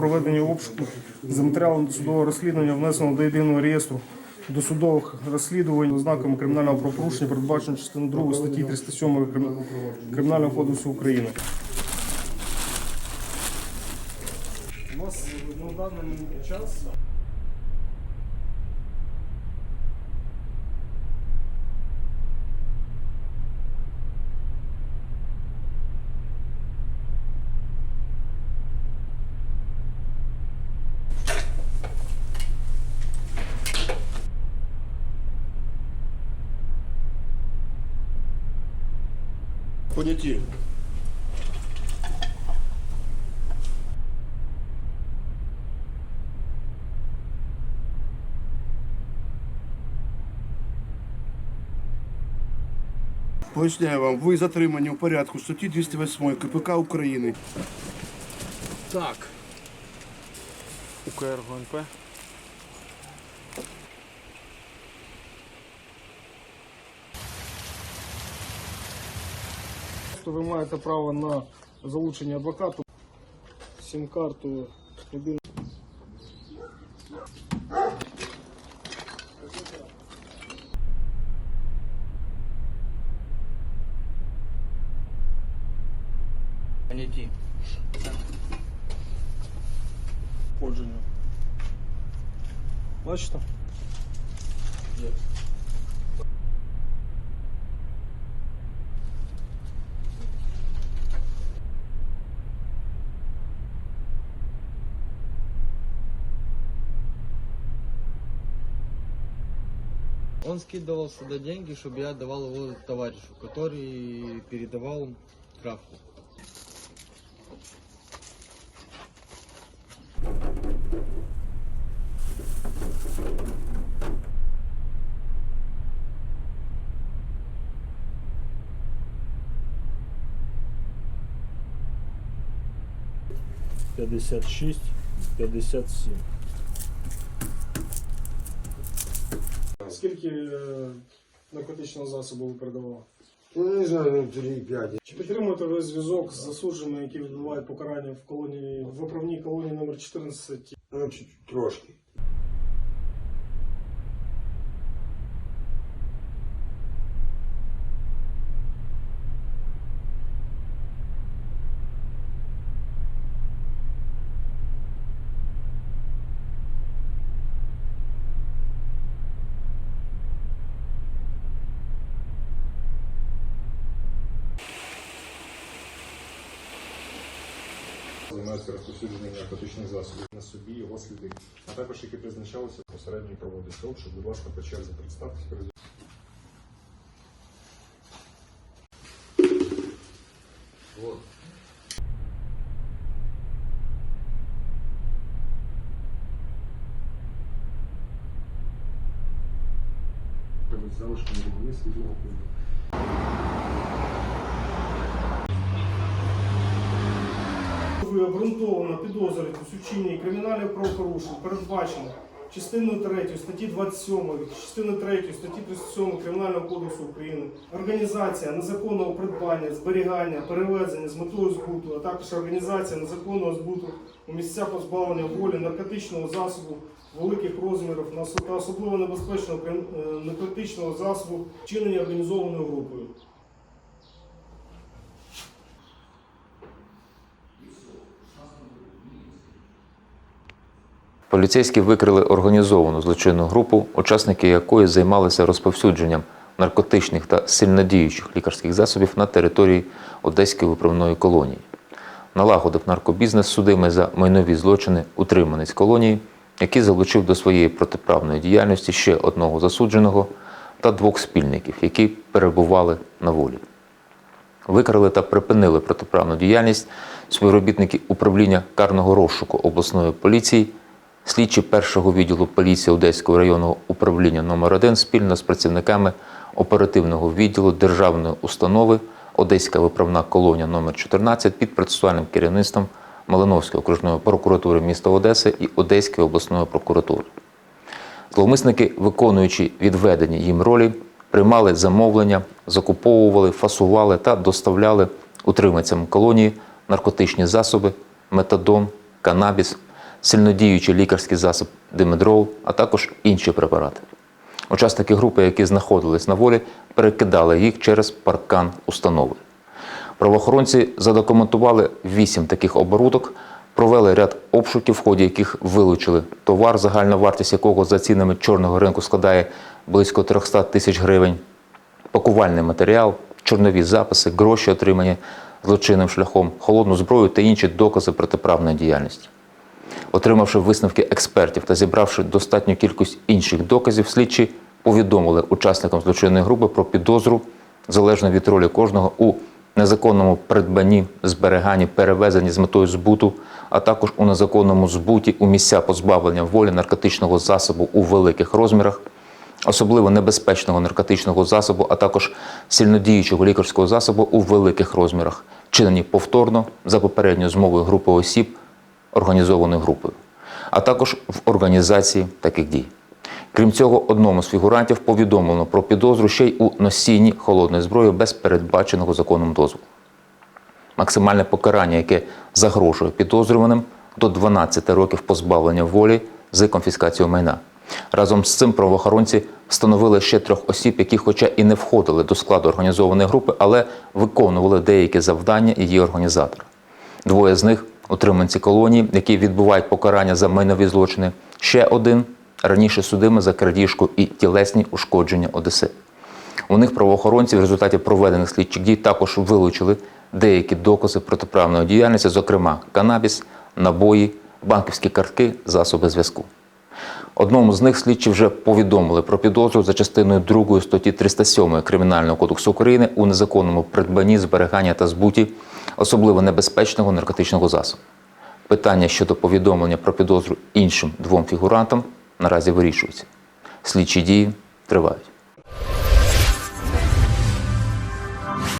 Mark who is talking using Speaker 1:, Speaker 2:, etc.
Speaker 1: проведення обшуку за матеріалом досудового розслідування внесено до єдиного реєстру досудових розслідувань ознаками кримінального правопорушення, передбачено частиною 2 статті 307 Кримінального кодексу України. У нас на даний час
Speaker 2: Поняті. Поясняю вам, ви затримані у порядку статті 208 КПК України.
Speaker 3: Так. УКР ГНП.
Speaker 1: то ви маєте право на залучення адвоката, сім-карту, мобільний.
Speaker 3: Поняті.
Speaker 1: Походження. Бачите?
Speaker 4: Он скидывал сюда деньги, чтобы я давал его товарищу, который передавал травку.
Speaker 5: п'ятдесят шість, п'ятдесят сім.
Speaker 1: Скільки е, наркотичного засобу ви передавали?
Speaker 6: Ну, не знаю, ну, 3-5.
Speaker 1: Чи підтримуєте ви зв'язок з засудженими, які відбувають покарання в колонії в виправній колонії номер 14?
Speaker 6: Ну, чуть трошки.
Speaker 7: Займаються розповсюдженням наркотичних засобів на собі, його сліди, а також які призначалися посередньо проводиться обшук. Будь ласка, по черзі представтесь перед залишками рідини світлого кольору.
Speaker 1: Обґрунтовано підозрюєте у вчиненні кримінальних правопорушень, передбачено частиною 3 статті 27, частиною 3 статті 37 Кримінального кодексу України, організація незаконного придбання, зберігання, перевезення з метою збуту, а також організація незаконного збуту у місця позбавлення волі наркотичного засобу великих розмірів та особливо небезпечного е, наркотичного засобу, вчинення організованою групою.
Speaker 8: Поліцейські викрили організовану злочинну групу, учасники якої займалися розповсюдженням наркотичних та сильнодіючих лікарських засобів на території Одеської виправної колонії. Налагодив наркобізнес судимий за майнові злочини утриманець колонії, який залучив до своєї протиправної діяльності ще одного засудженого та двох спільників, які перебували на волі. Викрили та припинили протиправну діяльність співробітники управління карного розшуку обласної поліції, слідчі першого відділу поліції Одеського районного управління номер 1 спільно з працівниками оперативного відділу державної установи Одеська виправна колонія номер 14 під процесуальним керівництвом Малиновської окружної прокуратури міста Одеси і Одеської обласної прокуратури. Зловмисники, виконуючи відведені їм ролі, приймали замовлення, закуповували, фасували та доставляли утриманцям колонії наркотичні засоби, метадон, канабіс, сильнодіючий лікарський засіб димедрол, а також інші препарати. Учасники групи, які знаходились на волі, перекидали їх через паркан установи. Правоохоронці задокументували вісім таких оборудок, провели ряд обшуків, в ході яких вилучили товар, загальна вартість якого за цінами чорного ринку складає близько 300 тисяч гривень, пакувальний матеріал, чорнові записи, гроші, отримані злочинним шляхом, холодну зброю та інші докази протиправної діяльності. Отримавши висновки експертів та зібравши достатню кількість інших доказів, слідчі повідомили учасникам злочинної групи про підозру залежно від ролі кожного у незаконному придбанні, зберіганні, перевезенні з метою збуту, а також у незаконному збуті у місця позбавлення волі наркотичного засобу у великих розмірах, особливо небезпечного наркотичного засобу, а також сильнодіючого лікарського засобу у великих розмірах, чинені повторно за попередньою змовою групи осіб організованою групою, а також в організації таких дій. Крім цього, одному з фігурантів повідомлено про підозру ще й у носінні холодної зброї без передбаченого законом дозволу. Максимальне покарання, яке загрожує підозрюваним до 12 років позбавлення волі з конфіскацією майна. Разом з цим правоохоронці встановили ще трьох осіб, які, хоча і не входили до складу організованої групи, але виконували деякі завдання її організатора. Двоє з них утриманці колонії, які відбувають покарання за майнові злочини. Ще один раніше судимий за крадіжку і тілесні ушкодження Одеси. У них правоохоронці в результаті проведених слідчих дій також вилучили деякі докази протиправної діяльності, зокрема канабіс, набої, банківські картки, засоби зв'язку. Одному з них слідчі вже повідомили про підозру за частиною 2 статті 307 Кримінального кодексу України у незаконному придбанні, зберігання та збуті особливо небезпечного наркотичного засобу. Питання щодо повідомлення про підозру іншим двом фігурантам наразі вирішується. Слідчі дії тривають.